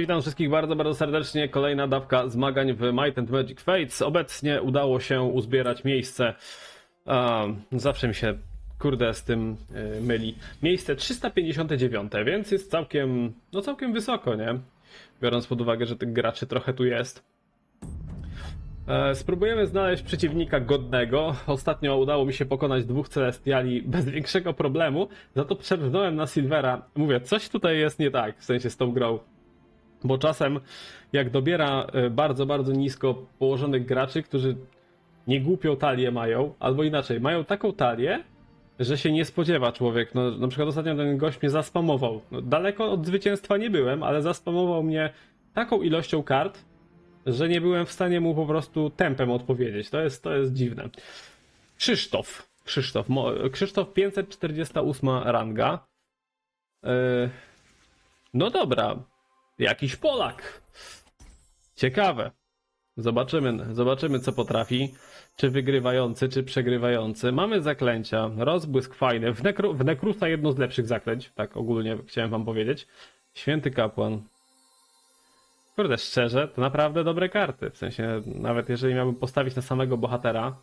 Witam wszystkich bardzo, bardzo serdecznie. Kolejna dawka zmagań w Might and Magic Fates. Obecnie udało się uzbierać miejsce. A, zawsze mi się, kurde, z tym y, myli. Miejsce 359, więc jest całkiem, no całkiem wysoko, nie? Biorąc pod uwagę, że tych graczy trochę tu jest. E, Spróbujemy znaleźć przeciwnika godnego. Ostatnio udało mi się pokonać dwóch celestiali bez większego problemu. Za to przerwnąłem na Silvera. Mówię, coś tutaj jest nie tak, w sensie z tą grą. Bo czasem, jak dobiera e, bardzo, bardzo nisko położonych graczy, którzy nie głupią talię mają, albo inaczej, mają taką talię, że się nie spodziewa człowiek. No, na przykład ostatnio ten gość mnie zaspamował. No, daleko od zwycięstwa nie byłem, ale zaspamował mnie taką ilością kart, że nie byłem w stanie mu po prostu tempem odpowiedzieć. To jest, to jest dziwne. Krzysztof. Krzysztof. Mo- Krzysztof 548 ranga. Yy, no dobra. Jakiś Polak. Ciekawe. Zobaczymy, zobaczymy co potrafi. Czy wygrywający, czy przegrywający. Mamy zaklęcia. Rozbłysk fajny. W, nekru, w Nekrusa jedno z lepszych zaklęć. Tak ogólnie chciałem wam powiedzieć. Święty kapłan. Kurde, szczerze, to naprawdę dobre karty. W sensie, nawet jeżeli miałbym postawić na samego bohatera.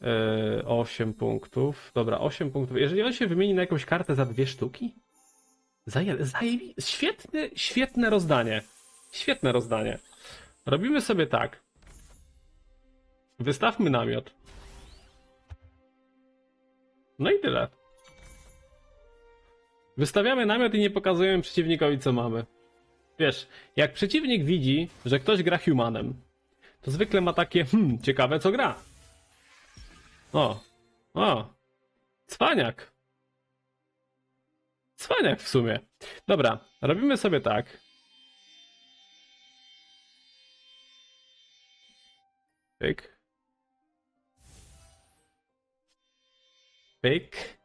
Yy, 8 punktów. Dobra, 8 punktów. Jeżeli on się wymieni na jakąś kartę za dwie sztuki? Zaje, zajebi... Świetne, świetne rozdanie. Świetne rozdanie. Robimy sobie tak. Wystawmy namiot. No i tyle. Wystawiamy namiot i nie pokazujemy przeciwnikowi, co mamy. Wiesz, jak przeciwnik widzi, że ktoś gra humanem, to zwykle ma takie, hmm, ciekawe co gra. O, o, cwaniak. Cwaniak w sumie. Dobra, robimy sobie tak. Pyk. Pyk.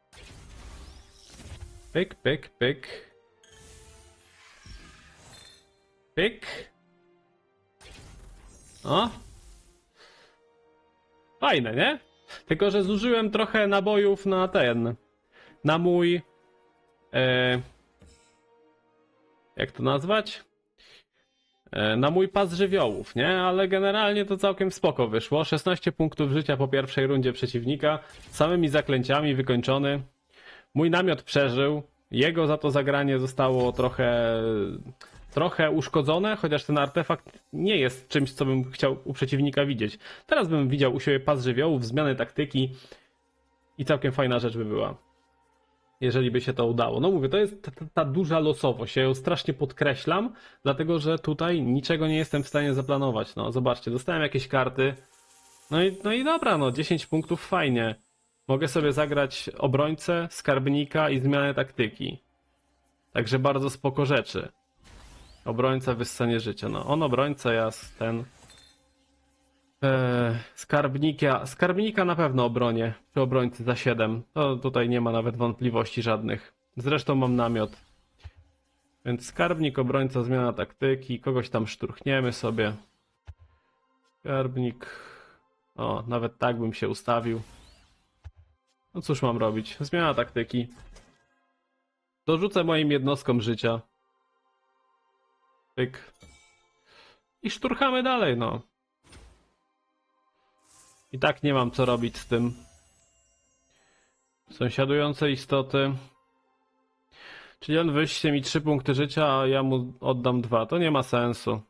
Pyk, pyk, pyk. Pyk. O. Fajne, nie? Tylko, że zużyłem trochę nabojów na ten. Na mój. E, jak to nazwać? E, na mój pas żywiołów, nie? Ale generalnie to całkiem spoko wyszło. 16 punktów życia po pierwszej rundzie przeciwnika. Samymi zaklęciami wykończony. Mój namiot przeżył. Jego za to zagranie zostało trochę trochę uszkodzone, chociaż ten artefakt nie jest czymś, co bym chciał u przeciwnika widzieć. Teraz bym widział u siebie pas żywiołów, zmiany taktyki i całkiem fajna rzecz by była. Jeżeli by się to udało. No mówię, to jest ta, ta, duża losowość. Ja ją strasznie podkreślam, dlatego że tutaj niczego nie jestem w stanie zaplanować. No zobaczcie, dostałem jakieś karty. No i, no i dobra, no 10 punktów fajnie. Mogę sobie zagrać obrońcę, skarbnika i zmianę taktyki. Także bardzo spoko rzeczy. Obrońca wyssanie życia. No, on obrońca, ja ten. Eee, skarbnika. Skarbnika na pewno obronię. Przy obrońcy za 7. To tutaj nie ma nawet wątpliwości żadnych. Zresztą mam namiot. Więc skarbnik, obrońca, zmiana taktyki. Kogoś tam szturchniemy sobie. Skarbnik. O, nawet tak bym się ustawił. No cóż mam robić? Zmiana taktyki. Dorzucę moim jednostkom życia. Pyk. I szturchamy dalej, no. I tak nie mam co robić z tym. Sąsiadujące istoty. Czyli on wyście mi 3 punkty życia, a ja mu oddam 2. To nie ma sensu.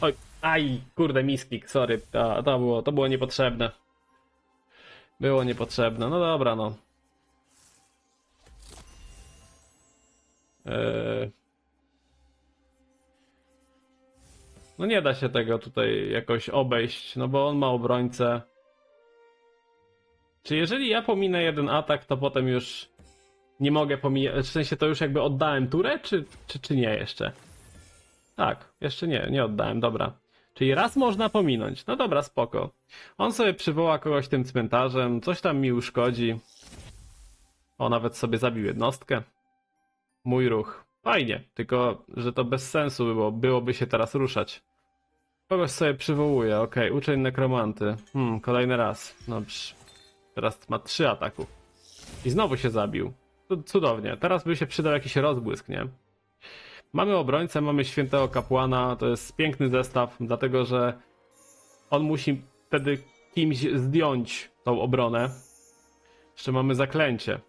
Oj, aj, kurde, misklik, sorry. To, to, było, to było niepotrzebne. Było niepotrzebne. No dobra, no. Eee... No nie da się tego tutaj jakoś obejść, no bo on ma obrońcę. Czy jeżeli ja pominę jeden atak, to potem już nie mogę pomijać, w sensie to już jakby oddałem turę, czy, czy, czy nie jeszcze? Tak, jeszcze nie, nie oddałem, dobra. Czyli raz można pominąć, no dobra, spoko. On sobie przywoła kogoś tym cmentarzem, coś tam mi uszkodzi. O, nawet sobie zabił jednostkę. Mój ruch. Fajnie, tylko że to bez sensu było, byłoby się teraz ruszać. Kogoś sobie przywołuje, okej, uczeń nekromanty. Hmm, kolejny raz. Dobrze. Teraz ma trzy ataku. I znowu się zabił. Cu- Cudownie. Teraz by się przydał jakiś rozbłysk, nie? Mamy obrońcę, mamy świętego kapłana, to jest piękny zestaw, dlatego że on musi wtedy kimś zdjąć tą obronę. Jeszcze mamy zaklęcie.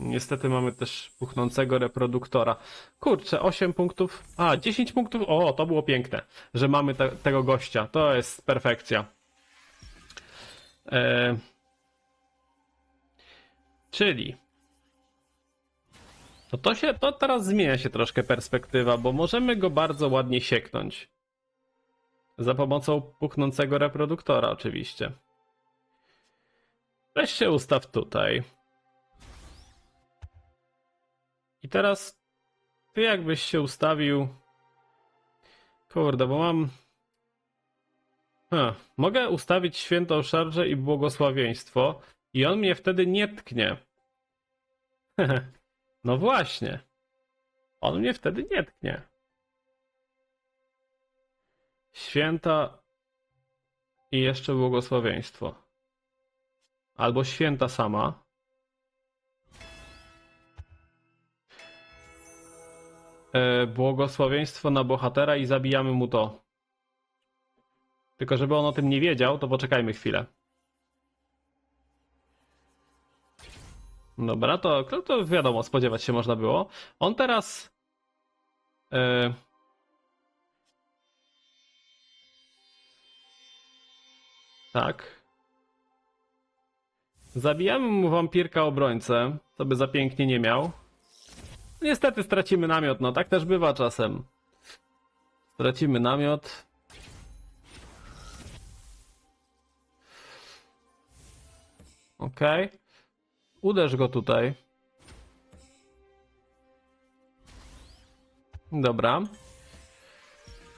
Niestety mamy też puchnącego reproduktora. Kurczę, 8 punktów. A, 10 punktów. O, to było piękne, że mamy te, tego gościa. To jest perfekcja. E... Czyli. No to się, to teraz zmienia się troszkę perspektywa, bo możemy go bardzo ładnie sieknąć. Za pomocą puchnącego reproduktora, oczywiście. Weź się ustaw tutaj. I teraz ty jakbyś się ustawił. Kurde, bo mam. Ha, mogę ustawić świętą szarżę i błogosławieństwo, i on mnie wtedy nie tknie. no właśnie. On mnie wtedy nie tknie. Święta i jeszcze błogosławieństwo. Albo święta sama. Błogosławieństwo na bohatera i zabijamy mu to. Tylko żeby on o tym nie wiedział, to poczekajmy chwilę. Dobra, to, to, to wiadomo, spodziewać się można było. On teraz. E, tak. Zabijamy mu wampirka obrońcę, co by za pięknie nie miał. Niestety stracimy namiot, no tak też bywa czasem. Stracimy namiot. Okej. Uderz go tutaj. Dobra.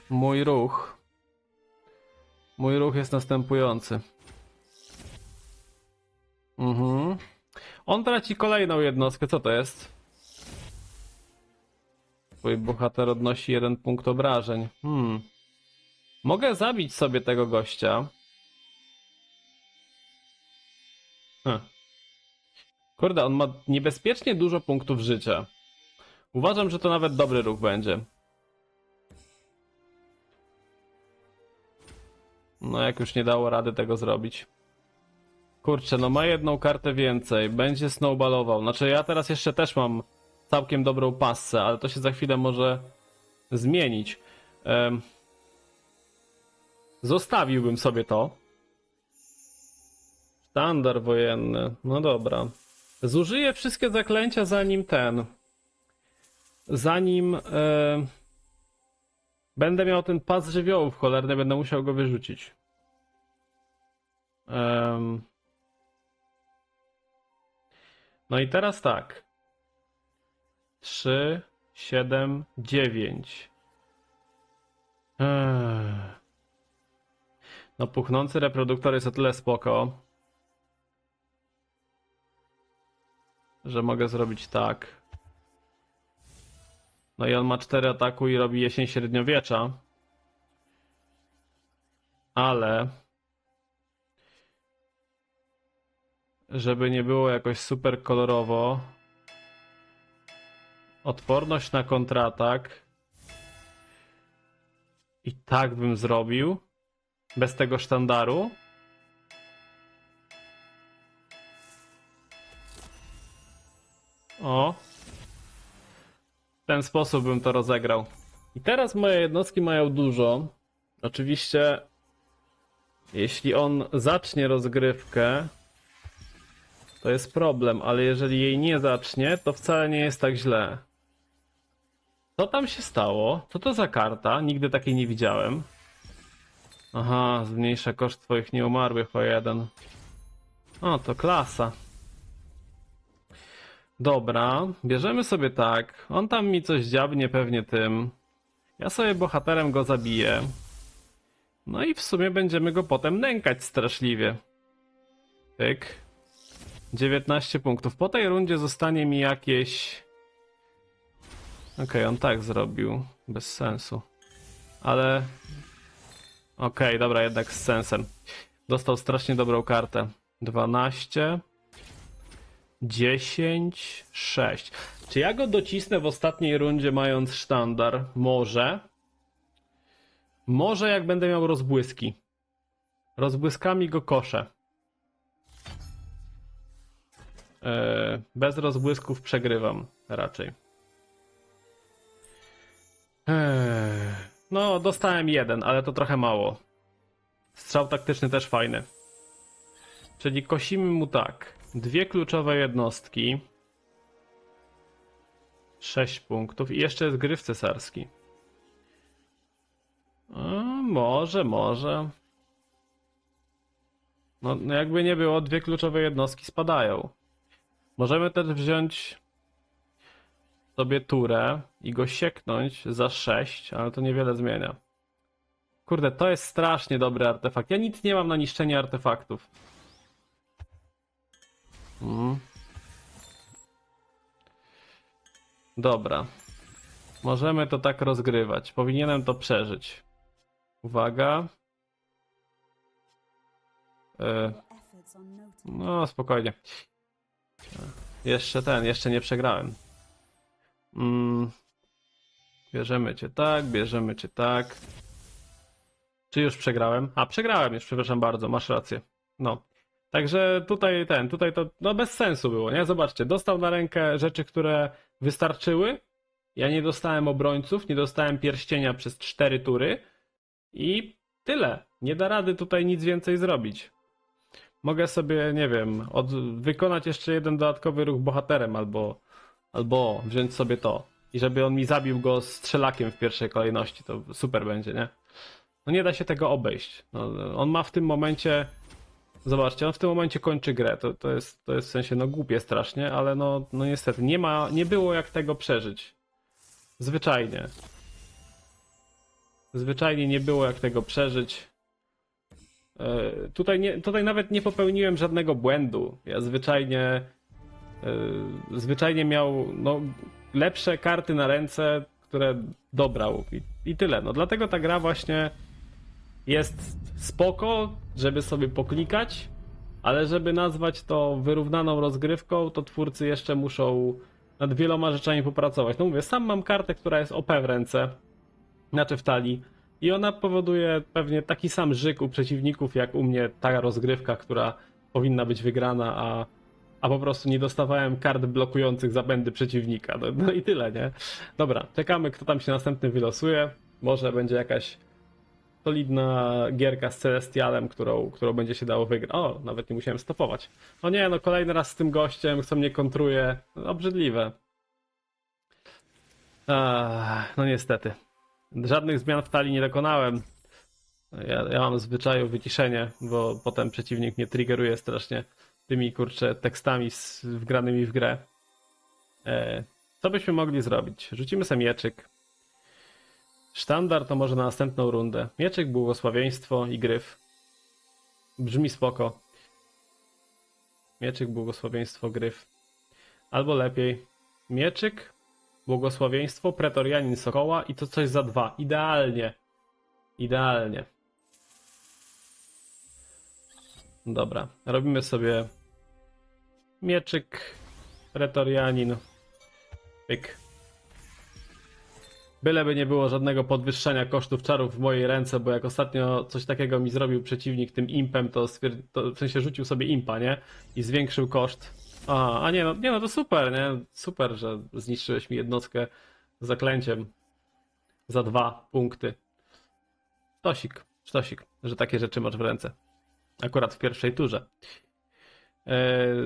Mój ruch. Mój ruch jest następujący. Mhm. On traci kolejną jednostkę. Co to jest? Twój bohater odnosi jeden punkt obrażeń. Hmm. Mogę zabić sobie tego gościa. Hm. Kurde, on ma niebezpiecznie dużo punktów życia. Uważam, że to nawet dobry ruch będzie. No, jak już nie dało rady tego zrobić. Kurczę, no ma jedną kartę więcej. Będzie snowballował. Znaczy, ja teraz jeszcze też mam całkiem dobrą passę, ale to się za chwilę może zmienić. Zostawiłbym sobie to. Sztandar wojenny. No dobra. Zużyję wszystkie zaklęcia zanim ten. Zanim będę miał ten pas żywiołów cholerny, będę musiał go wyrzucić. No i teraz tak. 3, 7, 9. No, puchnący reproduktor jest o tyle spoko, że mogę zrobić tak. No i on ma 4 ataku i robi jesień średniowiecza. Ale żeby nie było jakoś super kolorowo, odporność na kontratak i tak bym zrobił bez tego sztandaru. O. W ten sposób bym to rozegrał. I teraz moje jednostki mają dużo. Oczywiście, jeśli on zacznie rozgrywkę, to jest problem, ale jeżeli jej nie zacznie, to wcale nie jest tak źle. Co tam się stało? Co to za karta? Nigdy takiej nie widziałem. Aha, zmniejsza koszt twoich nieumarłych o jeden. O, to klasa. Dobra, bierzemy sobie tak. On tam mi coś dziabnie pewnie tym. Ja sobie bohaterem go zabiję. No i w sumie będziemy go potem nękać straszliwie. Pyk. 19 punktów. Po tej rundzie zostanie mi jakieś... Okej, okay, on tak zrobił. Bez sensu. Ale... Okej, okay, dobra, jednak z sensem. Dostał strasznie dobrą kartę. 12... 10, 6. Czy ja go docisnę w ostatniej rundzie mając sztandar? Może. Może jak będę miał rozbłyski. Rozbłyskami go koszę. E, bez rozbłysków przegrywam raczej. No, dostałem jeden, ale to trochę mało. Strzał taktyczny też fajny. Czyli kosimy mu tak. Dwie kluczowe jednostki. 6 punktów i jeszcze jest gryf cesarski. A, może, może. No, no jakby nie było, dwie kluczowe jednostki spadają. Możemy też wziąć sobie turę i go sieknąć za 6, ale to niewiele zmienia. Kurde, to jest strasznie dobry artefakt. Ja nic nie mam na niszczenie artefaktów. Mhm. Dobra. Możemy to tak rozgrywać. Powinienem to przeżyć. Uwaga. Noted. no, spokojnie. Jeszcze ten, jeszcze nie przegrałem. Mm. Bierzemy cię tak, bierzemy cię tak. Czy już przegrałem? A, przegrałem już, przepraszam bardzo, masz rację. No. Także tutaj ten, tutaj to no bez sensu było, nie? Zobaczcie, dostał na rękę rzeczy, które wystarczyły. Ja nie dostałem obrońców, nie dostałem pierścienia przez cztery tury i tyle. Nie da rady tutaj nic więcej zrobić. Mogę sobie, nie wiem, od, wykonać jeszcze jeden dodatkowy ruch bohaterem albo, albo wziąć sobie to. I żeby on mi zabił go strzelakiem w pierwszej kolejności, to super będzie, nie? No nie da się tego obejść. No, on ma w tym momencie. Zobaczcie, on w tym momencie kończy grę. To, to, jest, to jest w sensie no głupie strasznie, ale no, no niestety nie ma, nie było jak tego przeżyć. Zwyczajnie. Zwyczajnie nie było jak tego przeżyć. E, Tutaj, nie, tutaj nawet nie popełniłem żadnego błędu. Ja zwyczajnie. E, Zwyczajnie miał no, lepsze karty na ręce, które dobrał. I, I tyle. No dlatego ta gra właśnie jest spoko, żeby sobie poklikać, ale żeby nazwać to wyrównaną rozgrywką, to twórcy jeszcze muszą nad wieloma rzeczami popracować. No mówię, sam mam kartę, która jest OP w ręce, znaczy w talii, i ona powoduje pewnie taki sam żyk u przeciwników, jak u mnie ta rozgrywka, która powinna być wygrana, a, a po prostu nie dostawałem kart blokujących zabędy przeciwnika. No, no i tyle, nie? Dobra, czekamy, kto tam się następny wylosuje. Może będzie jakaś solidna gierka z Celestialem, którą, którą będzie się dało wygrać. O, nawet nie musiałem stopować. No nie, no kolejny raz z tym gościem, co mnie kontruje. No, obrzydliwe. Ach, no niestety. Żadnych zmian w talii nie dokonałem. Ja, ja mam zwyczaju wyciszenie, bo potem przeciwnik mnie triggeruje strasznie tymi kurcze tekstami z, wgranymi w grę. E, co byśmy mogli zrobić? Rzucimy sobie mieczyk. Sztandar to może na następną rundę. Mieczyk, błogosławieństwo i gryf. Brzmi spoko. Mieczyk, błogosławieństwo, gryf. Albo lepiej. Mieczyk, błogosławieństwo, pretorianin sokoła i to coś za dwa. Idealnie. Idealnie. Dobra. Robimy sobie mieczyk, pretorianin. Pyk. Byleby nie było żadnego podwyższania kosztów czarów w mojej ręce, bo jak ostatnio coś takiego mi zrobił przeciwnik tym impem, to, to w sensie rzucił sobie impa, nie? I zwiększył koszt. A, a nie no, nie no to super, nie? Super, że zniszczyłeś mi jednostkę zaklęciem za dwa punkty. Sztosik, sztosik, że takie rzeczy masz w ręce. Akurat w pierwszej turze. E,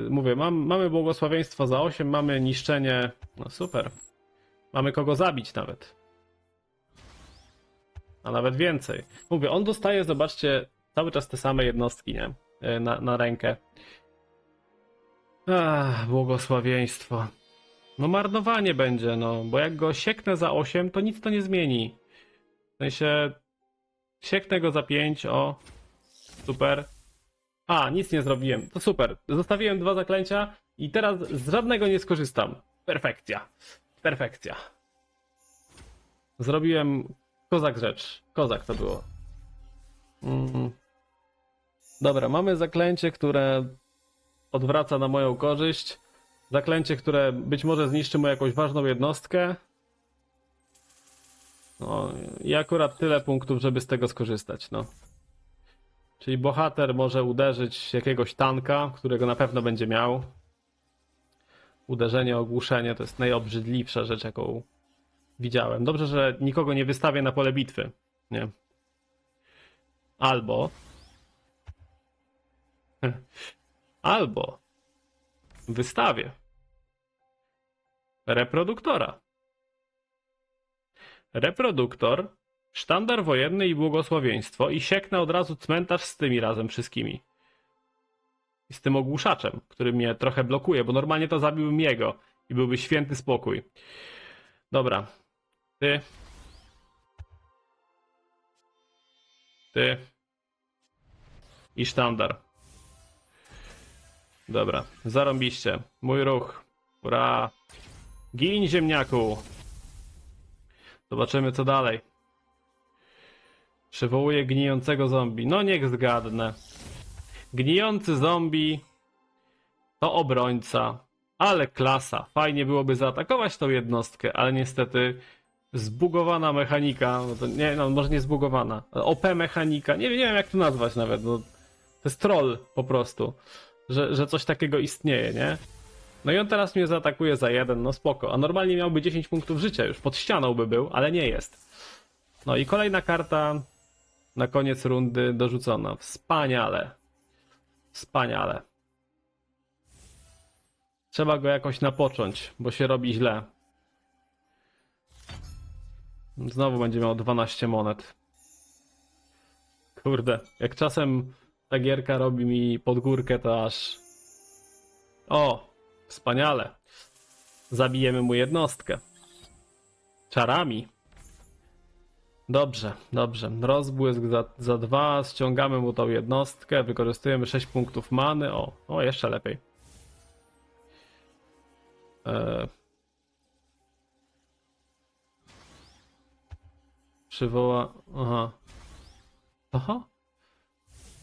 mówię, mam, mamy błogosławieństwo za 8, mamy niszczenie. No super. Mamy kogo zabić nawet. A nawet więcej. Mówię, on dostaje, zobaczcie, cały czas te same jednostki, nie? E, Na, na rękę. Ach, błogosławieństwo. No marnowanie będzie, no, bo jak go sieknę za 8, to nic to nie zmieni. W sensie, sieknę go za 5, o, super. A, nic nie zrobiłem, to super. Zostawiłem dwa zaklęcia i teraz z żadnego nie skorzystam. Perfekcja. Perfekcja. Zrobiłem kozak rzecz. Kozak to było. Mm. Dobra, mamy zaklęcie, które odwraca na moją korzyść. Zaklęcie, które być może zniszczy mu jakąś ważną jednostkę. No i akurat tyle punktów, żeby z tego skorzystać, no. Czyli bohater może uderzyć jakiegoś tanka, którego na pewno będzie miał. Uderzenie, ogłuszenie to jest najobrzydliwsza rzecz, jaką widziałem. Dobrze, że nikogo nie wystawię na pole bitwy. Nie. Albo. Albo. Wystawię. Reproduktora. Reproduktor, sztandar wojenny i błogosławieństwo i sieknę od razu cmentarz z tymi razem wszystkimi. I z tym ogłuszaczem, który mnie trochę blokuje, bo normalnie to zabiłbym jego i byłby święty spokój. Dobra. Ty. Ty. I sztandar. Dobra, zarąbiście. Mój ruch. Ura. Gin ziemniaku. Zobaczymy co dalej. Przywołuję gnijącego zombie. No niech zgadnę. Gnijący zombie to obrońca. Ale klasa. Fajnie byłoby zaatakować tą jednostkę, ale niestety zbugowana mechanika. No nie, no może nie zbugowana. OP mechanika. Nie, nie wiem jak to nazwać nawet. No, to jest troll po prostu. Że, że coś takiego istnieje, nie? No i on teraz mnie zaatakuje za jeden, no spoko. A normalnie miałby 10 punktów życia już, pod ścianą by był, ale nie jest. No i kolejna karta na koniec rundy dorzucona. Wspaniale. Wspaniale. Trzeba go jakoś napocząć, bo się robi źle. Znowu będzie miał 12 monet. Kurde, jak czasem ta gierka robi mi pod górkę, to aż... O, Wspaniale. Zabijemy mu jednostkę. Czarami. Dobrze, dobrze. Rozbłysk za, za dwa. Ściągamy mu tą jednostkę. Wykorzystujemy 6 punktów many. O, o jeszcze lepiej. E... Przywoła. Aha. Aha.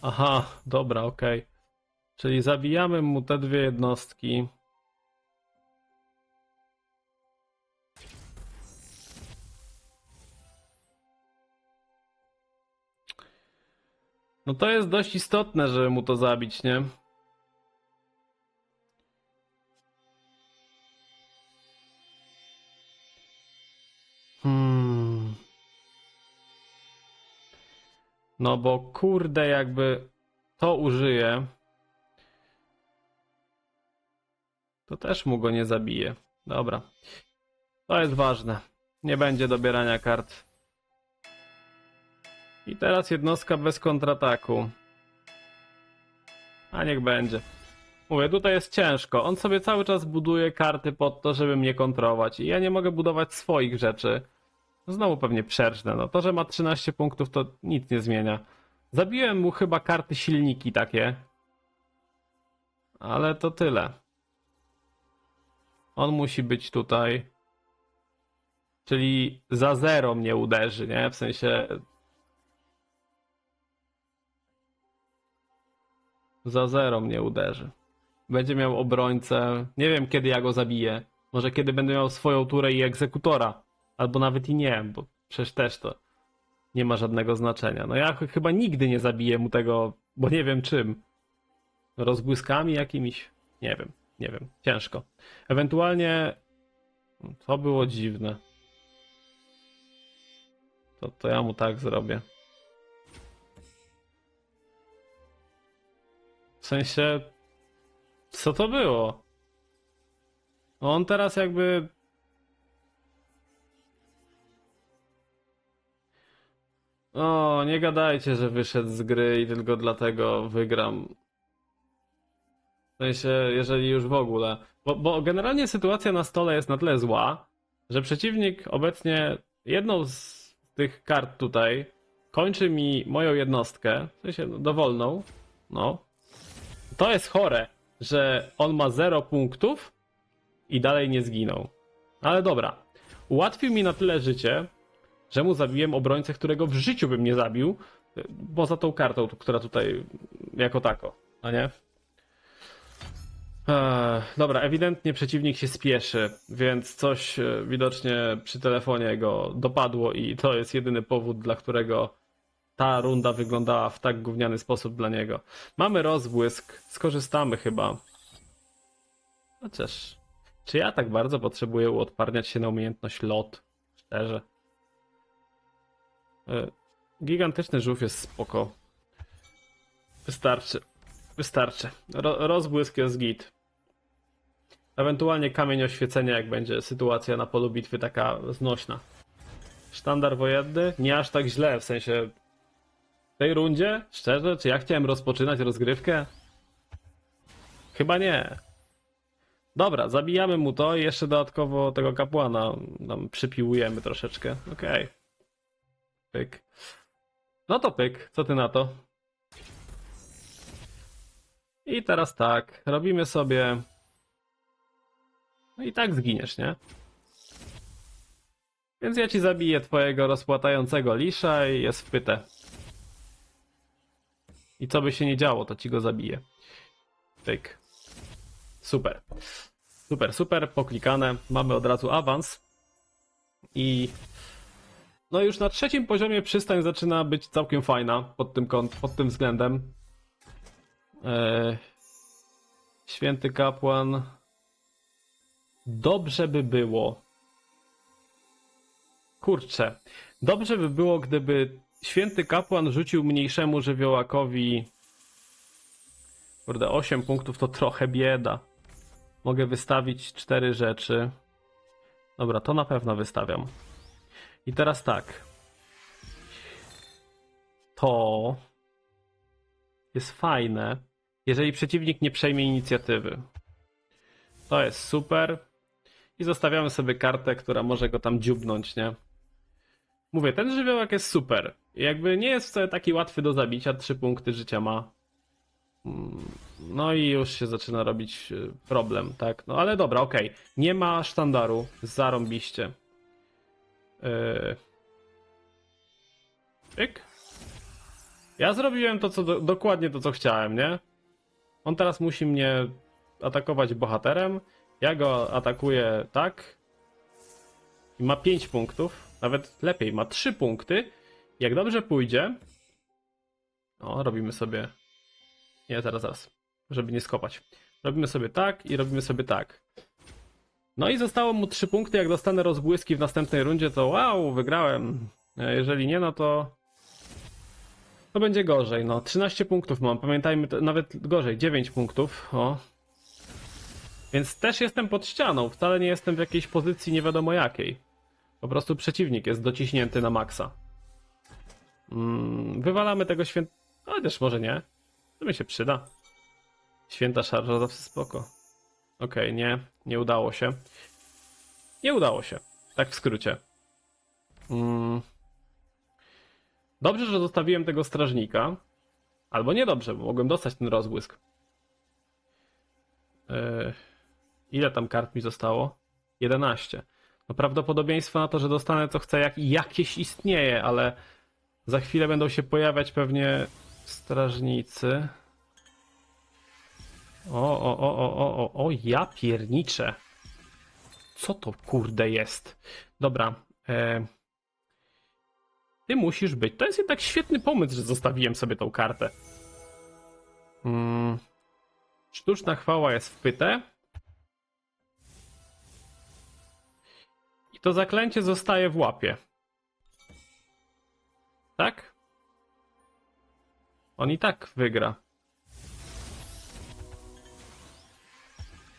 Aha, dobra, okej. Czyli zabijamy mu te dwie jednostki. No to jest dość istotne, żeby mu to zabić, nie? Hmm. No bo kurde, jakby to użyje, to też mu go nie zabije. Dobra. To jest ważne. Nie będzie dobierania kart. I teraz jednostka bez kontrataku. A niech będzie. Mówię, tutaj jest ciężko. On sobie cały czas buduje karty pod to, żeby mnie kontrować. I ja nie mogę budować swoich rzeczy. Znowu pewnie przerżnę. No to, że ma 13 punktów, to nic nie zmienia. Zabiłem mu chyba karty silniki takie. Ale to tyle. On musi być tutaj. Czyli za zero mnie uderzy, nie? W sensie Za zero mnie uderzy. Będzie miał obrońcę. Nie wiem kiedy ja go zabiję. Może kiedy będę miał swoją turę i egzekutora. Albo nawet i nie, bo przecież też to nie ma żadnego znaczenia. No ja ch chyba nigdy nie zabiję mu tego, bo nie wiem czym. Rozbłyskami jakimiś? Nie wiem, nie wiem. Ciężko. Ewentualnie to było dziwne. To, to ja mu tak zrobię. W sensie, co to było? On teraz jakby. O, nie gadajcie, że wyszedł z gry i tylko dlatego wygram. W sensie, jeżeli już w ogóle. Bo, bo generalnie sytuacja na stole jest na tyle zła, że przeciwnik obecnie jedną z tych kart tutaj kończy mi moją jednostkę, w sensie no, dowolną, no, to jest chore, że on ma 0 punktów i dalej nie zginął. Ale dobra. Ułatwił mi na tyle życie, że mu zabiłem obrońcę, którego w życiu bym nie zabił, poza tą kartą, która tutaj jako tako, a nie? Eee, dobra, ewidentnie przeciwnik się spieszy, więc coś e, widocznie przy telefonie go dopadło i to jest jedyny powód, dla którego ta runda wyglądała w tak gówniany sposób dla niego. Mamy rozbłysk, skorzystamy chyba. Chociaż, czy ja tak bardzo potrzebuję uodparniać się na umiejętność lot? Szczerze. E, Gigantyczny żółw jest spoko. Wystarczy. Wystarczy. Ro rozbłysk jest git. Ewentualnie kamień oświecenia, jak będzie sytuacja na polu bitwy taka znośna. Sztandar wojenny? Nie aż tak źle, w sensie tej rundzie? Szczerze? Czy ja chciałem rozpoczynać rozgrywkę? Chyba nie. Dobra, zabijamy mu to i jeszcze dodatkowo tego kapłana tam przypiłujemy troszeczkę. Okej. Pyk. No to pyk, co ty na to? I teraz tak, robimy sobie. No i tak zginiesz, nie? Więc ja ci zabiję twojego rozpłatającego lisza i jest wpyte. I co by się nie działo, to ci go zabiję. Pyk. Super. Super, super, poklikane. Mamy od razu awans. I no już na trzecim poziomie przystań zaczyna być całkiem fajna pod tym, kąt, pod tym względem. Eee, święty kapłan. Dobrze by było. Kurczę. Dobrze by było, gdyby święty kapłan rzucił mniejszemu żywiołakowi. Kurde, 8 punktów to trochę bieda. Mogę wystawić cztery rzeczy. Dobra, to na pewno wystawiam. I teraz tak. To jest fajne, jeżeli przeciwnik nie przejmie inicjatywy. To jest super. I zostawiamy sobie kartę, która może go tam dziubnąć, nie? Mówię, ten żywiołek jest super. Jakby nie jest wcale taki łatwy do zabicia, trzy punkty życia ma. Mm, No i już się zaczyna robić y, problem, tak? No ale dobra, okej. Nie ma sztandaru, zarąbiście. Yy... Pyk. Ja zrobiłem to, co do, dokładnie to, co chciałem, nie? On teraz musi mnie atakować bohaterem. Ja go atakuję tak. I ma 5 punktów. Nawet lepiej, ma 3 punkty. Jak dobrze pójdzie. O, robimy sobie. Nie, zaraz, zaraz. Żeby nie skopać. Robimy sobie tak i robimy sobie tak. No i zostało mu 3 punkty. Jak dostanę rozbłyski w następnej rundzie, to wow, wygrałem. A Jeżeli nie, no to. To będzie gorzej. No, 13 punktów mam. Pamiętajmy, nawet gorzej, 9 punktów. O. Więc też jestem pod ścianą. Wcale nie jestem w jakiejś pozycji nie wiadomo jakiej. Po prostu przeciwnik jest dociśnięty na maksa. Mm, wywalamy tego święt... Chociaż może nie. To mi się przyda. Święta szarża zawsze spoko. Okej, nie. Nie udało się. Nie udało się. Tak w skrócie. Mm. Dobrze, że zostawiłem tego strażnika. Albo niedobrze, bo mogłem dostać ten rozbłysk. Yy, ile tam kart mi zostało? 11. No prawdopodobieństwo na to, że dostanę co chcę, jak, jakieś istnieje, ale za chwilę będą się pojawiać pewnie strażnicy. O, o, o, o, o, o, o, ja pierniczę. Co to kurde jest? Dobra. E... Ty musisz być. To jest jednak świetny pomysł, że zostawiłem sobie tą kartę. Mm. Sztuczna chwała jest wpyte. I to zaklęcie zostaje w łapie. Tak? On i tak wygra.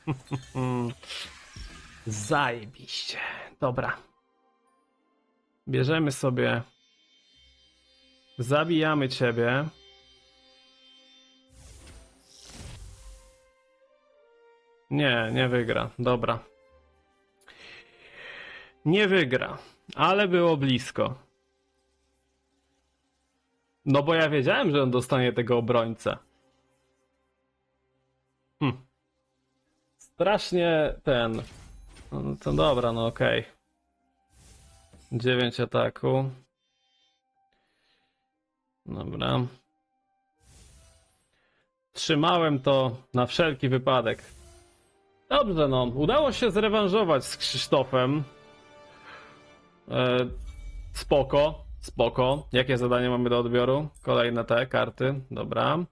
Zajebiście. Dobra. Bierzemy sobie. Zabijamy ciebie. Nie, nie wygra. Dobra. Nie wygra, ale było blisko. No bo ja wiedziałem, że on dostanie tego obrońcę. Hm. Strasznie ten. No to dobra, no okej. 9 ataku. Dobra. Trzymałem to na wszelki wypadek. Dobrze, no. Udało się zrewanżować z Krzysztofem. E, spoko, spoko. Jakie zadanie mamy do odbioru? Kolejne te karty. Dobra.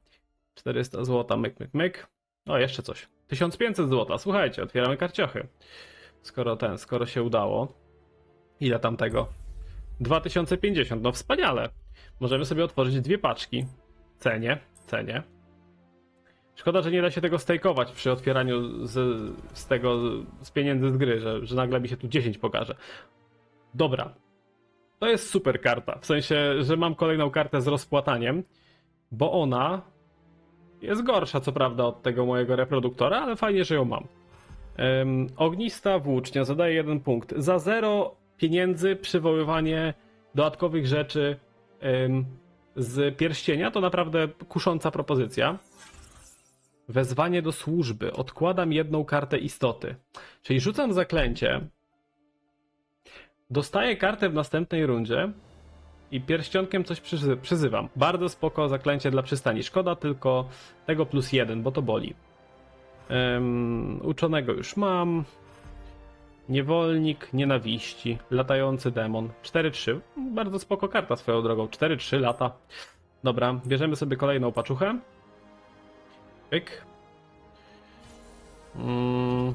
400 zł, myk, myk, myk. O, jeszcze coś. 1500 zł. Słuchajcie, otwieramy karciochy. Skoro ten, skoro się udało. Ile tam tego? 2050. No wspaniale. Możemy sobie otworzyć dwie paczki. Cenię, cenię. Szkoda, że nie da się tego stejkować przy otwieraniu z, z tego, z pieniędzy z gry, że, że nagle mi się tu 10 pokaże. Dobra. To jest super karta. W sensie, że mam kolejną kartę z rozpłataniem, bo ona jest gorsza, co prawda, od tego mojego reproduktora, ale fajnie, że ją mam. Ym, ognista włócznia zadaje jeden punkt. Za zero pieniędzy przywoływanie dodatkowych rzeczy ym, z pierścienia to naprawdę kusząca propozycja. Wezwanie do służby. Odkładam jedną kartę istoty. Czyli rzucam zaklęcie. Dostaję kartę w następnej rundzie i pierścionkiem coś przyzy- przyzywam. Bardzo spoko zaklęcie dla przystani. Szkoda tylko tego plus jeden, bo to boli. Em, uczonego już mam. Niewolnik nienawiści. Latający demon. 4-3. Bardzo spoko karta swoją drogą. 4-3 lata. Dobra, bierzemy sobie kolejną paczuchę. Pyk. Mm.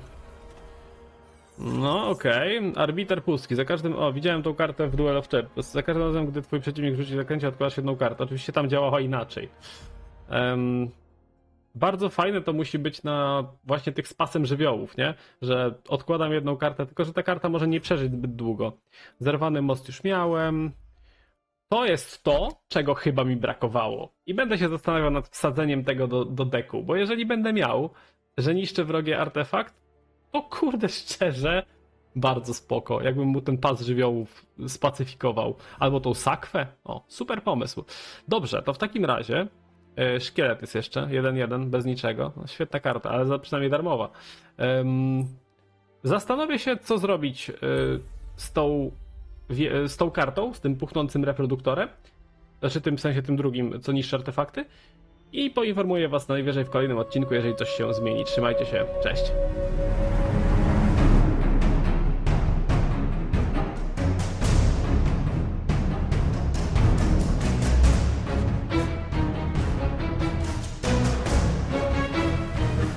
No, okej. Arbiter pustki. Za każdym. O, widziałem tą kartę w Duel of Champions. Za każdym razem, gdy twój przeciwnik rzuci zaklęcie, odkładasz jedną kartę. Oczywiście tam działała inaczej. Bardzo fajne to musi być na właśnie tych z pasem żywiołów, nie? Że odkładam jedną kartę, tylko że ta karta może nie przeżyć zbyt długo. Zerwany most już miałem. To jest to, czego chyba mi brakowało. I będę się zastanawiał nad wsadzeniem tego do, do deku, bo jeżeli będę miał, że niszczy wrogie artefakt, to kurde szczerze, bardzo spoko. Jakbym mu ten pas żywiołów spacyfikował. Albo tą sakwę. O, super pomysł. Dobrze, to w takim razie e, szkielet jest jeszcze, 1-1, bez niczego. No, świetna karta, ale przynajmniej darmowa. Zastanowię się, co zrobić e, z tą wie- z tą kartą, z tym puchnącym reproduktorem, znaczy tym w sensie tym drugim, co niższe artefakty. I poinformuję Was najwyżej w kolejnym odcinku, jeżeli coś się zmieni. Trzymajcie się, cześć.